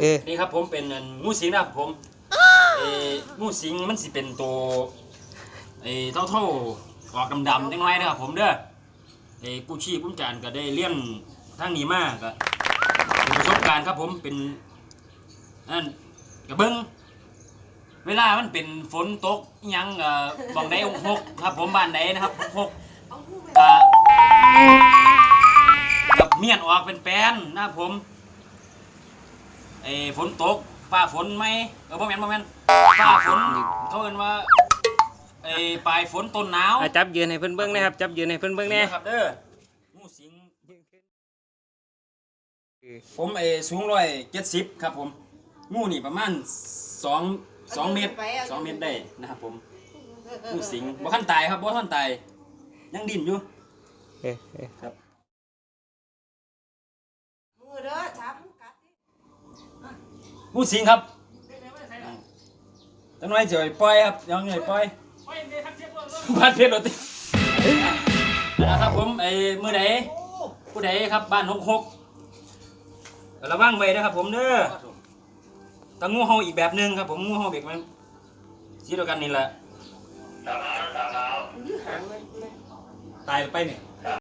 เออ นี่ครับผมเป็นอันงูสิงนะครับผมเอองูสิงมันสิเป็นตัวเออเท่าเท่าๆออกดำๆจังไรนะครับผมเด้อเออกู้ชีพกู้จานก็ได้เลี้ยงทางนี้มากก็เป็นประสบการณ์ครับผมเป็นนั่นกระเบิ้งเวลามันเป็นฝนตกอิหยังเอ่อบ้องใดองหกครับ ผมบ้านไหนนะครับหกก็กับเมียนออกเป็นแปลนนะครับผม เอ้ฝนตกฟ้าฝนไหมเออบ่แม่นบ่แม่นฟ้าฝนเขาเอิ้นว่าไอ้ปลายฝนต้นหนาวอะจับยืนให้เพิ่นเบิ่งนะครับ จับยืนให้เพิ่นเบิ่งแน่ครับเด้องูสิงผมไอ้สูงร้อยเจ็ดสิบครับผมงูนี่ประมาณสองสองเมตรสองเมตรได้นะครับผมงูสิงบ่ทันตายครับบ่ทันตายยังดิ้นอยู่เออเออครับ มือเด้อช้ำกัดดิ งูสิงครับจังน้อยจะปล่อยครับยังไงปล่อยบ้านเพชรโรตินะครับผมไอ้มือไหนผู้ใดครับบ้านหกหกระวังไว้นะครับ ผมเด้อตะงูเห่าอีกแบบหนึงครับ ผมงูเห่าเบกมันสีเดียวกันนี่แหละตายไปเนี่ย